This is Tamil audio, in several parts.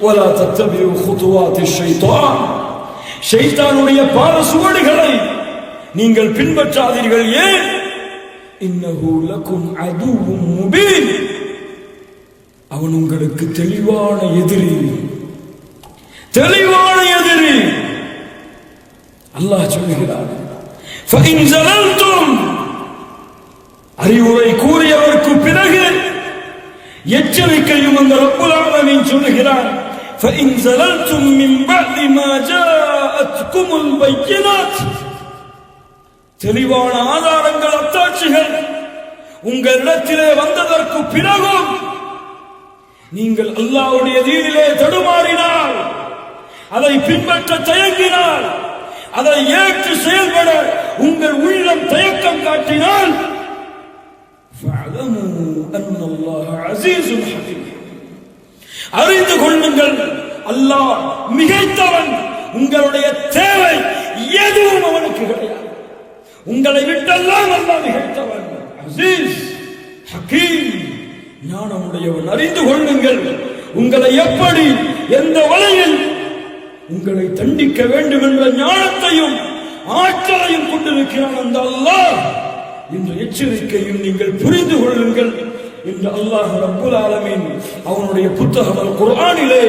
ولا تتبعوا خطوات الشيطان ஷைத்தானுடைய பாத சுவடுகளை நீங்கள் பின்பற்றாதீர்கள் ஏன் இன்னஹு லக்கும் அதுவும் முபீன் அவன் உங்களுக்கு தெளிவான எதிரி தெளிவான எதிரி அல்லாஹ் சொல்லுகிறார் فَإِنْ زَلَلْتُمْ அறிவுரை கூறியவருக்கு பிறகு எச்சரிக்கையும் அந்த ரப்புல் ஆலமீன் சொல்லுகிறார் فَإِنْ زَلَلْتُمْ مِنْ بَعْدِ مَا جَاءَتْكُمُ الْبَيِّنَاتُ தெளிவான ஆதாரங்கள் அத்தாட்சிகள் உங்களிடத்திலே வந்ததற்கு பிறகும் நீங்கள் அல்லாஹ்வுடைய தீனிலே தடுமாறினால் அதை பின்பற்ற தயங்கினால் அதை ஏற்று செயல்பட உங்கள் உள்ளம் தயக்கம் காட்டினால் فاعلموا அறிந்து கொள்ளுங்கள் அல்லாஹ் மிகைத்தவன். உங்களுடைய தேவை எதுவும் அவனுக்கு கிடையாது. உங்களை விட்டெல்லாம் அல்லாஹ் மிகைத்தவன். அசீஸ் ஹக்கீம் ஞானமுடையவன் அறிந்து கொள்ளுங்கள் உங்களை எப்படி எந்த வழியில் உங்களை தண்டிக்க வேண்டும் என்ற ஞானத்தையும் ஆற்றலையும் கொண்டிருக்கிறான் அந்த அல்லாஹ். இந்த எச்சரிக்கையும் நீங்கள் புரிந்து கொள்ளுங்கள். என்று அல்லாஹ் ரப்புல் ஆலமின் அவனுடைய புத்தகம் குரானிலே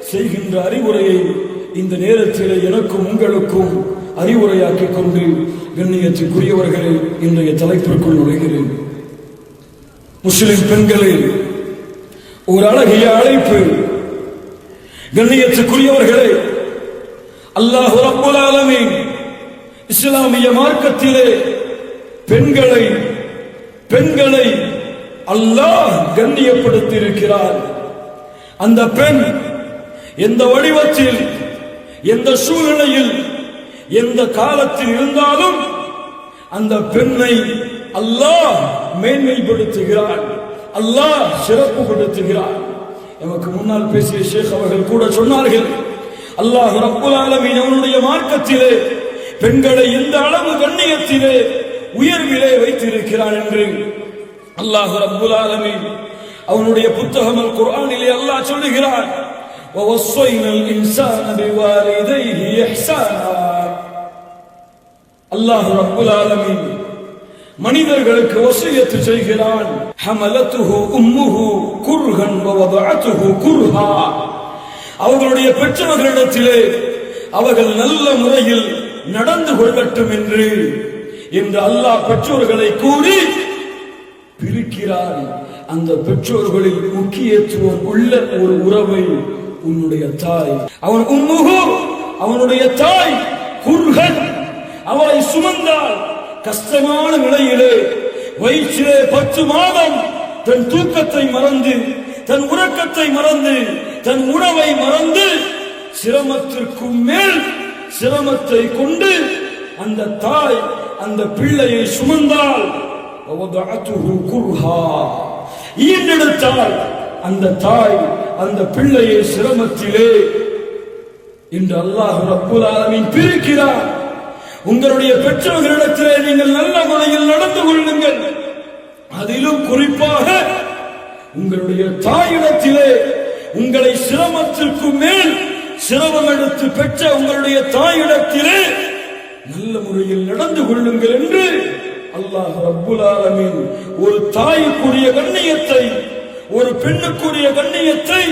செய்கின்ற அறிவுரையை இந்த நேரத்திலே எனக்கும் உங்களுக்கும் அறிவுரையாக்கிக் கொண்டு கண்ணியத்துக்குரியவர்களே இன்றைய தலைப்பிற்குள் நுழைகிறேன். முஸ்லிம் பெண்களே ஒரு அழகிய அழைப்பு. கண்ணியத்துக்குரியவர்களே அல்லாஹ் ரப்புல் ஆலமின் இஸ்லாமிய மார்க்கத்திலே பெண்களை பெண்களை அல்லாஹ் கண்ணியப்படுத்தி இருக்கிறார் அந்த பெண் எந்த வடிவத்தில் எந்த சூழ்நிலையில் எந்த காலத்தில் இருந்தாலும் அந்த பெண்ணை அல்லாஹ் மேன்மைப்படுத்துகிறார். அல்லாஹ் சிறப்புப்படுத்துகிறார் எமக்கு முன்னால் பேசிய ஷேக் அவர்கள் கூட சொன்னார்கள் அல்லாஹ் ரப்புல் ஆலமீன் அவனுடைய மார்க்கத்திலே பெண்களை எந்த அளவு கண்ணியத்திலே உயர்விலே வைத்திருக்கிறான் என்று. அல்லாஹ் ரப்புல் ஆலமீன் அவனுடைய புத்தகம் அல் குர்ஆனிலே அல்லாஹ் சொல்லுகிறான் ووصينا الإنسان بوالديه إحسانا அல்லாஹ் ரப்புல் ஆலமீன் மனிதர்களுக்கு வசியத்து செய்கிறான் ஹமலத்துஹு உம்முஹு குர்ஹன் வவதஅத்துஹு குர்ஹா அவர்களுடைய பெற்றவர்களிடத்திலே அவர்கள் நல்ல முறையில் நடந்து கொள்ளட்டும் என்று என்று அல்லாஹ் பெற்றோர்களை கூறி பிரிக்கிறார் அந்த பெற்றோர்களில் முக்கியத்துவம் உள்ள ஒரு உறவை உன்னுடைய தாய் அவன் உம்முகு அவனுடைய தாய் குர்ஹன் அவளை சுமந்தால் கஷ்டமான நிலையிலே வயிற்றிலே பத்து மாதம் தன் தூக்கத்தை மறந்து தன் உறக்கத்தை மறந்து தன் உணவை மறந்து சிரமத்திற்கும் மேல் சிரமத்தை கொண்டு அந்த தாய் அந்த பிள்ளையை சுமந்தால் ஈன்றெடுத்தால் அந்த தாய் அந்த பிள்ளையை சிரமத்திலே இன்று அல்லாஹ் ரப்புல் ஆலமின் பிரிக்கிறார். உங்களுடைய பெற்றோர்களிடத்திலே நீங்கள் நல்ல முறையில் நடந்து கொள்ளுங்கள். அதிலும் குறிப்பாக உங்களுடைய தாயிடத்திலே உங்களை சிரமத்திற்கு மேல் சிரமம் எடுத்து பெற்ற உங்களுடைய தாயிடத்திலே நல்ல முறையில் நடந்து கொள்ளுங்கள் என்று அல்லாஹ் ரப்புல் ஆலமீன் ஒரு தாய்க்குரிய கண்ணியத்தை ஒரு பெண்ணுக்குரிய கண்ணியத்தை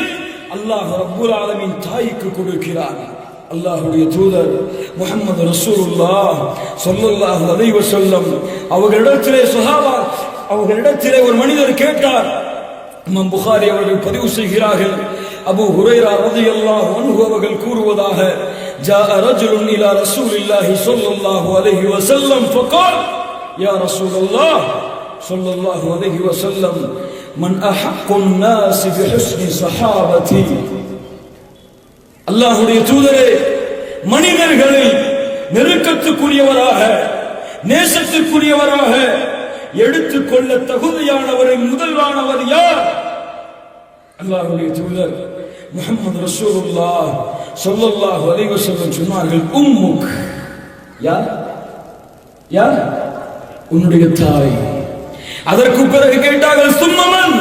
அல்லாஹ் ரப்புல் ஆலமீன் தாய்க்கு கொடுக்கிறான் அல்லாஹுடைய தூதர் முகமது ரசூலுல்லா சொல்லுல்லாஹ் அலைவ சொல்லம் அவர்களிடத்திலே சுஹாபா அவர்களிடத்திலே ஒரு மனிதர் கேட்டார். இமாம் புகாரி அவர்கள் பதிவு செய்கிறார்கள். அபு ஹுரைரா ரதியல்லாஹு அல்லாஹ் அவர்கள் கூறுவதாக ஜா ரஜுலுன் இலா ரசூலில்லாஹி ஸல்லல்லாஹு அலைஹி வஸல்லம் ஃபகால் يا رسول الله صلى الله عليه وسلم من أحق الناس بحسن صحابتي அல்லாஹுடைய தூதரே மனிதர்களில் நெருக்கத்துக்குரியவராக நேசத்துக்குரியவராக எடுத்துக்கொள்ள தகுதியானவரின் முதல்வானவர் யார் அல்லாஹுடைய தூதர் முகமது ரசூலுல்லாஹ் ஸல்லல்லாஹு அலைஹி வஸல்லம் சொன்னார்கள் உம்முக் யார் யார் உன்னுடைய தாய். அதற்கு பிறகு கேட்டார்கள் சும்மமன்.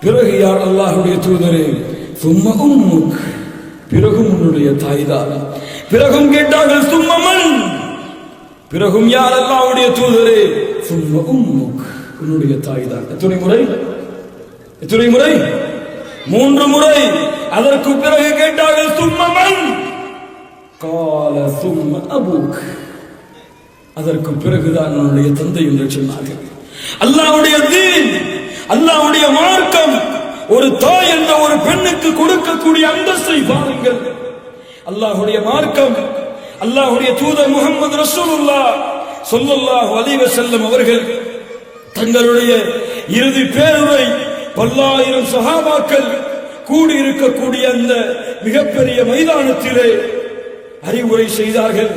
பிறகு யார் அல்லாஹுடைய தூதரே? சும்மகும் பிறகும் உன்னுடைய தாய்தான். பிறகும் கேட்டார்கள் சும்மமன். பிறகும் யார் அல்லாவுடைய தூதரே? சும்மகும் உம்முக். உன்னுடைய தாய்தான். எத்தனை முறை? எத்தனை முறை? மூன்று முறை. அதற்கு பிறகு கேட்டார்கள் சும்மமன். கால சும்ம அபுக். அதற்கு பிறகுதான் என்னுடைய தந்தை என்று சொன்னார்கள். அல்லாவுடைய தீன் அல்லாவுடைய மார்க்கம் ஒரு தாய் என்ற ஒரு பெண்ணுக்கு கொடுக்கக்கூடிய அந்தஸ்தை பாருங்கள். அல்லாஹுடைய மார்க்கம் அல்லாஹுடைய தூதர் முகமது ரசூலுல்லா சொல்லல்லாஹ் அலைஹி செல்லும் அவர்கள் தங்களுடைய இறுதி பேருரை பல்லாயிரம் சஹாபாக்கள் கூடியிருக்கக்கூடிய அந்த மிகப்பெரிய மைதானத்திலே அறிவுரை செய்தார்கள்.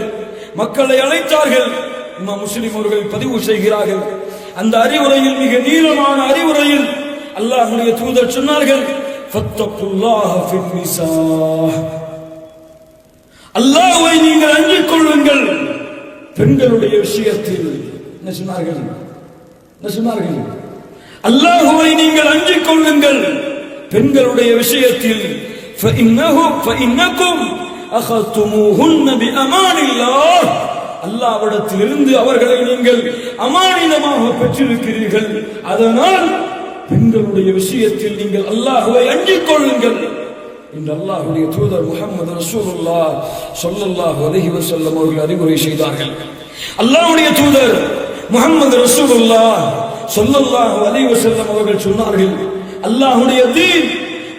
மக்களை அழைத்தார்கள் இம்மா முஸ்லிம் அவர்கள் பதிவு செய்கிறார்கள் அந்த அறிவுரையில் மிக நீளமான அறிவுரையில் அல்லாஹ்வுடைய தூதர் சொன்னார்கள் ஃபத்தகுல்லாஹ ஃபின் நிசா அல்லாஹ்வை நீங்கள் அஞ்சிக் கொள்ளுங்கள் பெண்களுடைய விஷயத்தில் என்ன சொன்னார்கள் என்ன சொன்னார்கள் அல்லாஹ்வை நீங்கள் அஞ்சிக் கொள்ளுங்கள் பெண்களுடைய விஷயத்தில் فإنه فإنكم அல்லாவிடத்தில் இருந்து அவர்களை நீங்கள் அமானிதமாக பெற்றிருக்கிறீர்கள். அதனால் பெண்களுடைய விஷயத்தில் நீங்கள் அல்லாஹுவை அஞ்சிக் கொள்ளுங்கள். என்று அல்லாஹுடைய தூதர் முகமது ரசூலுல்லா சொல்லல்லாஹு அலஹி வசல்லம் அவர்கள் அறிவுரை செய்தார்கள். அல்லாஹுடைய தூதர் முகமது ரசூலுல்லா சொல்லல்லாஹு அலஹி வசல்லம் அவர்கள் சொன்னார்கள் அல்லாஹுடைய தீன்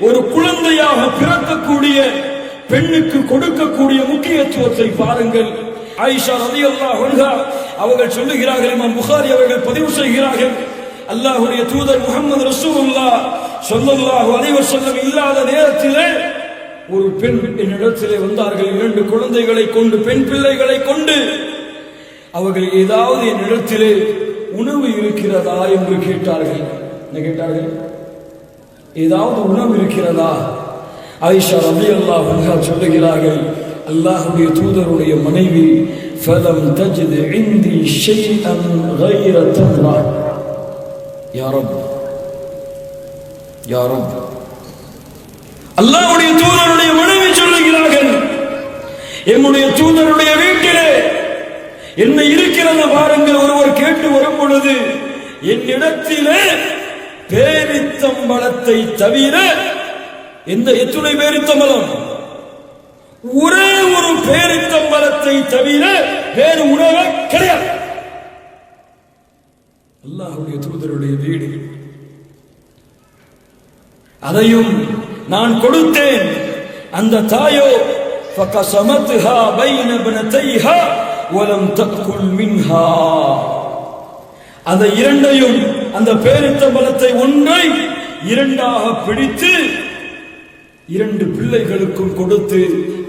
ஒரு குழந்தையாக பிறக்கக்கூடிய பெண்ணுக்கு கொடுக்கக்கூடிய முக்கியத்துவத்தை பாருங்கள். ஆயிஷா ரதி அன்ஹா அவர்கள் சொல்லுகிறார்கள் இமாம் புகாரி அவர்கள் பதிவு செய்கிறார்கள். அல்லாஹுடைய தூதர் முகமது ரசூல்லா சொல்லல்லாஹு அலைஹி வஸல்லம் இல்லாத நேரத்திலே ஒரு பெண் என்னிடத்திலே வந்தார்கள். இரண்டு குழந்தைகளை கொண்டு பெண் பிள்ளைகளை கொண்டு அவர்கள் ஏதாவது என்னிடத்திலே உணவு இருக்கிறதா என்று கேட்டார்கள். என்ன கேட்டார்கள்? ஏதாவது உணவு இருக்கிறதா? ஆயிஷா ரபி அல்லாஹ் சொல்லுகிறார்கள் அல்லாஹுடைய தூதருடைய மனைவி ஃபலம் தஜித் இந்தி ஷைஅன் கைர தம்ரா. யாரப் யாரப் அல்லாஹ்வுடைய தூதருடைய மனைவி சொல்லுகிறார்கள் என்னுடைய தூதருடைய வீட்டிலே என்ன இருக்கிறது பாருங்கள். ஒருவர் கேட்டு வரும் பொழுது என்னிடத்திலே பேரித்தம்பளத்தை தவிர எந்த எத்துணை பேரித்தம்பலம் ஒரே ஒரு பேரித்தம்பலத்தை தவிர வேறு உணவு கிடையாது அல்லாஹுடைய தூதருடைய வீடு அதையும் நான் கொடுத்தேன் அந்த தாயோ فقسمتها بين ابنتيها ولم تأكل منها அந்த இரண்டையும் அந்த பேரித்தம்பலத்தை ஒன்றை இரண்டாக பிடித்து இரண்டு பிள்ளைகளுக்கும் கொடுத்து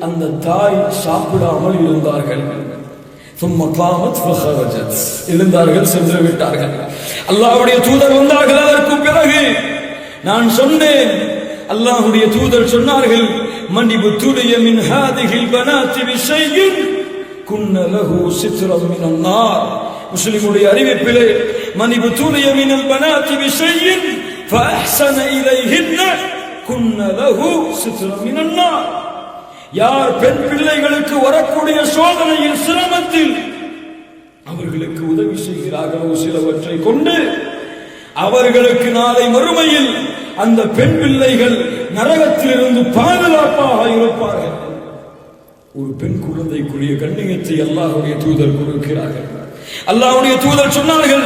அந்த தாய் சாப்பிடாமல் இருந்தார்கள் ثم قامت فخرجت எழுந்தார்கள் சென்று விட்டார்கள் அல்லாஹ்வுடைய தூதர் வந்தார்கள் அதற்கு பிறகு நான் சொன்னேன் அல்லாஹ்வுடைய தூதர் சொன்னார்கள் மன்னிபு துடைய மின் ஹாதிஹில் பனாத்தி பிஷையின் குன்ன லஹு சித்ரம் மினன் நார் முஸ்லிமுடைய அறிவிப்பிலே மன்னிபு துடைய மினல் பனாத்தி பிஷையின் فأحسن إليهن குன்ன லஹு யார் பெண் பிள்ளைகளுக்கு வரக்கூடிய சோதனையில் சிரமத்தில் அவர்களுக்கு உதவி செய்கிறார்களோ சிலவற்றை கொண்டு அவர்களுக்கு நாளை மறுமையில் அந்த பெண் பிள்ளைகள் நரகத்திலிருந்து பாதுகாப்பாக இருப்பார்கள். ஒரு பெண் குழந்தைக்குரிய கண்ணியத்தை அல்லாஹுடைய தூதர் கொடுக்கிறார்கள். அல்லாஹுடைய தூதர் சொன்னார்கள்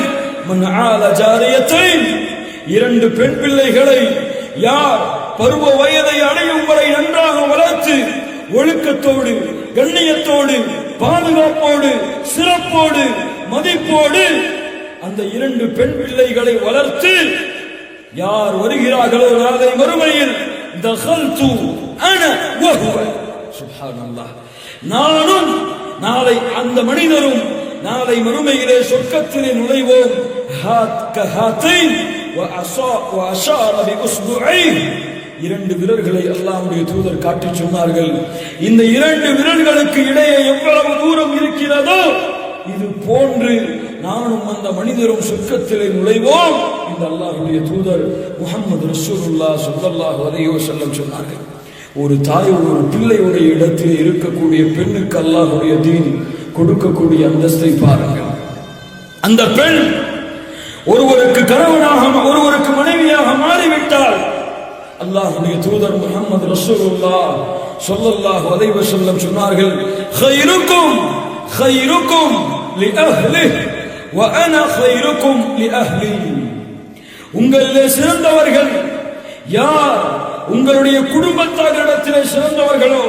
இரண்டு பெண் பிள்ளைகளை யார் பருவ வயதை அடையும் வரை நன்றாக வளர்த்து ஒழுக்கத்தோடு கண்ணியத்தோடு பாதுகாப்போடு சிறப்போடு மதிப்போடு அந்த இரண்டு பெண் பிள்ளைகளை வளர்த்து யார் வருகிறார்களோ நாளை மறுமையில் தகல்து அன வஹுவ சுப்ஹானல்லாஹ் நானும் நாளை அந்த மனிதரும் நாளை மறுமையிலே சொர்க்கத்திலே நுழைவோம் ஹாத் கஹாத்தைன் وأصا- وأشار بأصبعيه இரண்டு விரல்களை அல்லாவுடைய தூதர் காட்டி சொன்னார்கள். இந்த இரண்டு விரல்களுக்கு இடையே எவ்வளவு தூரம் இருக்கிறதோ இது போன்று நானும் அந்த மனிதரும் சொர்க்கத்திலே நுழைவோம் இந்த அல்லாஹுடைய தூதர் முகமது ரசூலுல்லா ஸல்லல்லாஹு வரையோ செல்லம் சொன்னார்கள். ஒரு தாய் ஒரு பிள்ளையுடைய இடத்தில் இருக்கக்கூடிய பெண்ணுக்கு அல்லாஹுடைய தீன் கொடுக்கக்கூடிய அந்தஸ்தை பாருங்கள். அந்த பெண் ஒருவருக்கு கணவனாக ஒருவருக்கு மனைவியாக மாறிவிட்டால் அல்லாஹ்வுடைய தூதர் முகமது ரசூலுல்லா ஸல்லல்லாஹு அலைஹி வஸல்லம் சொன்னார்கள் خيركم خيركم لأهله وأنا خيركم لأهلي உங்களிலே சிறந்தவர்கள் யார் உங்களுடைய குடும்பத்தாரிடத்திலே சிறந்தவர்களோ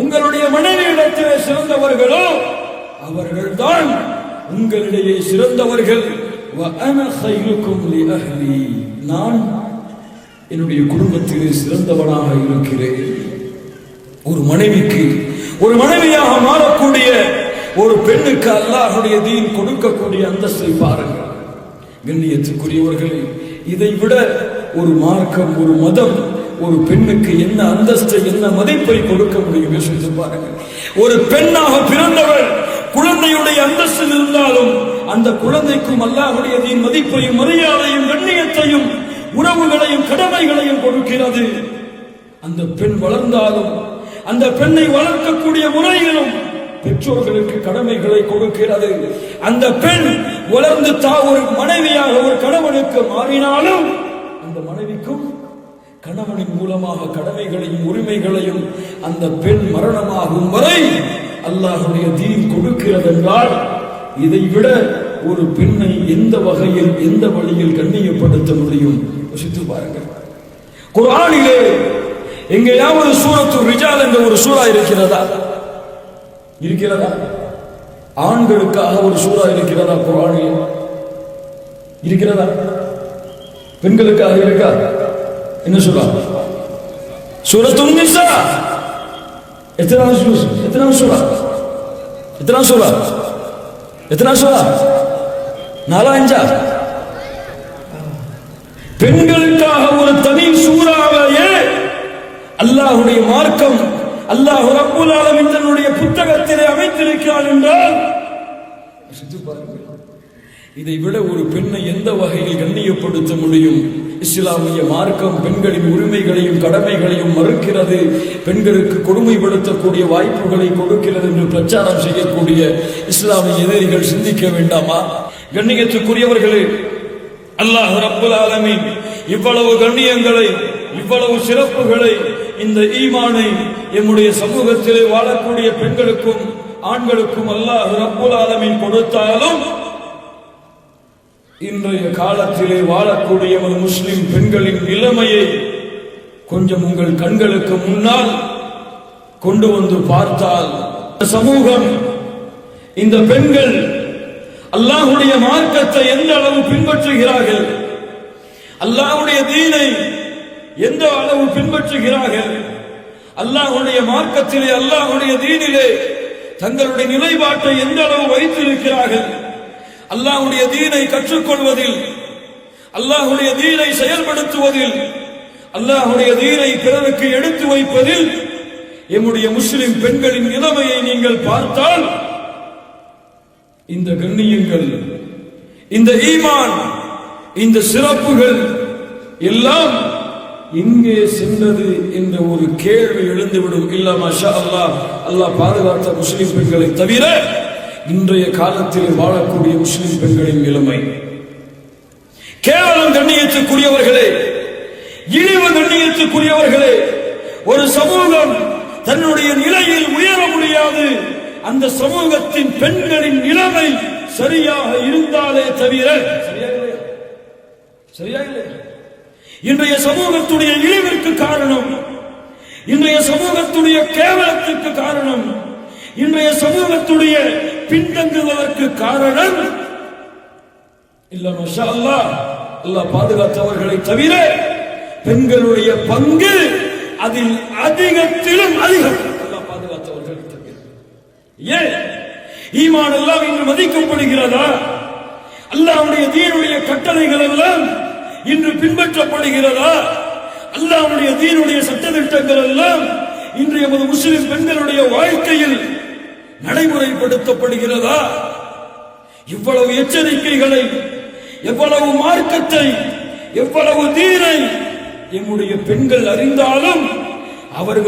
உங்களுடைய மனைவியிடத்திலே சிறந்தவர்களோ அவர்கள்தான் உங்களிடையே சிறந்தவர்கள் وأنا خيركم لأهلي நான் என்னுடைய குடும்பத்திலே சிறந்தவனாக இருக்கிறேன். ஒரு மனைவிக்கு ஒரு மனைவியாக மாறக்கூடிய ஒரு பெண்ணுக்கு அல்லாஹுடைய தீன் கொடுக்கக்கூடிய அந்தஸ்தை பாருங்கள். கண்ணியத்துக்குரியவர்களே இதை விட ஒரு மார்க்கம் ஒரு மதம் ஒரு பெண்ணுக்கு என்ன அந்தஸ்தை என்ன மதிப்பை கொடுக்க முடியும் என்று பாருங்கள். ஒரு பெண்ணாக பிறந்தவர் குழந்தையுடைய அந்தஸ்தில் இருந்தாலும் அந்த குழந்தைக்கும் அல்லாஹுடைய தீன் மதிப்பையும் மரியாதையும் கண்ணியத்தையும் உறவுகளையும் கடமைகளையும் கொடுக்கிறது. அந்த பெண் வளர்ந்தாலும் அந்த பெண்ணை வளர்க்கக்கூடிய முறையிலும் பெற்றோர்களுக்கு கடமைகளை கொடுக்கிறது. அந்த பெண் வளர்ந்து தா ஒரு மனைவியாக ஒரு கணவனுக்கு மாறினாலும் அந்த மனைவிக்கும் கணவனின் மூலமாக கடமைகளையும் உரிமைகளையும் அந்த பெண் மரணமாகும் வரை அல்லாஹுடைய தீன் கொடுக்கிறது என்றால் இதை விட ஒரு பெண்ணை எந்த வகையில் எந்த வழியில் கண்ணியப்படுத்த முடியும்? யோசித்து பாருங்கள். குரானிலே எங்கேயாவது சூரத்து ரிஜால் என்ற ஒரு சூறா இருக்கிறதா? இருக்கிறதா? ஆண்களுக்காக ஒரு சூறா இருக்கிறதா குர்ஆனில்? இருக்கிறதா? பெண்களுக்காக இருக்கா? என்ன சொல்லா சூரத்து நிசா. எத்தனாவது எத்தனாவது சூறா? எத்தனாவது சூறா? எத்தனாவது சூறா? நாலா அஞ்சா? பெண்களுக்காக ஒரு தனி சூறாவையே அல்லாஹுடைய மார்க்கம் அல்லாஹ் ரப்புல் ஆலமீன் தன்னுடைய புத்தகத்திலே அமைத்திருக்கிறார் என்றால் இதை விட ஒரு பெண்ணை எந்த வகையில் கண்ணியப்படுத்த முடியும்? இஸ்லாமிய மார்க்கம் பெண்களின் உரிமைகளையும் கடமைகளையும் மறுக்கிறது. பெண்களுக்கு கொடுமைப்படுத்தக்கூடிய வாய்ப்புகளை கொடுக்கிறது என்று பிரச்சாரம் செய்யக்கூடிய இஸ்லாமிய எதிரிகள் சிந்திக்க வேண்டாமா? கண்ணியத்துக்குரியவர்களே அல்லாஹ் ரப்புல் ஆலமீன் இவ்வளவு கண்ணியங்களை இவ்வளவு சிறப்புகளை இந்த ஈமானை எம்முடைய சமூகத்திலே வாழக்கூடிய பெண்களுக்கும் ஆண்களுக்கும் அல்லாஹ் ரப்புல் ஆலமீன் கொடுத்தாலும் இன்றைய காலத்திலே வாழக்கூடிய ஒரு முஸ்லிம் பெண்களின் நிலைமையை கொஞ்சம் உங்கள் கண்களுக்கு முன்னால் கொண்டு வந்து பார்த்தால் சமூகம் இந்த பெண்கள் அல்லாஹுடைய மார்க்கத்தை எந்த அளவு பின்பற்றுகிறார்கள்? அல்லாஹுடைய தீனை எந்த அளவு பின்பற்றுகிறார்கள்? அல்லாஹ்வுடைய மார்க்கத்திலே அல்லாஹுடைய தீனிலே தங்களுடைய நிலைப்பாட்டை எந்த அளவு வைத்திருக்கிறார்கள்? அல்லாஹுடைய தீனை கற்றுக்கொள்வதில் அல்லாஹ்வுடைய தீனை செயல்படுத்துவதில் அல்லாஹுடைய தீனை பிறருக்கு எடுத்து வைப்பதில் எம்முடைய முஸ்லிம் பெண்களின் நிலைமையை நீங்கள் பார்த்தால் இந்த கண்ணியங்கள் இந்த ஈமான் இந்த சிறப்புகள் எல்லாம் இங்கே சென்றது என்ற ஒரு கேள்வி எழுந்துவிடும். இல்ல மஷா அல்லாஹ் அல்லாஹ் பாதுகாத்த முஸ்லிம் பெண்களை தவிர இன்றைய காலத்தில் வாழக்கூடிய முஸ்லிம் பெண்களின் நிலைமை. கேவலம் கண்ணியத்துக்குரியவர்களே இழிவு கண்ணியத்துக்குரியவர்களே ஒரு சமூகம் தன்னுடைய நிலையில் உயர முடியாது. அந்த சமூகத்தின் பெண்களின் நிலைமை சரியாக இருந்தாலே தவிர சரியா இல்லையா? இன்றைய சமூகத்துடைய இழிவிற்கு காரணம் இன்றைய சமூகத்துடைய கேவலத்துக்கு காரணம் இன்றைய சமூகத்துடைய பின்தங்குவதற்கு காரணம் இல்ல மஷா அல்லாஹ் அல்லாஹ் பாதுகாத்தவர்களை தவிர பெண்களுடைய பங்கு அதில் அதிகத்திலும் அதிகம் ஏன்? ஈமான் எல்லாம் இன்று மதிக்கப்படுகிறதா? அல்லாவுடைய தீனுடைய கட்டளைகள் எல்லாம் இன்று பின்பற்றப்படுகிறதா? அல்லாவுடைய தீனுடைய சட்டத்திட்டங்கள் எல்லாம் இன்று எமது முஸ்லிம் பெண்களுடைய வாழ்க்கையில் நடைமுறைப்படுத்தப்படுகிறதா? இவ்வளவு எச்சரிக்கைகளை எவ்வளவு மார்க்கத்தை எவ்வளவு தீரை எம்முடைய பெண்கள் அறிந்தாலும் அவர்கள்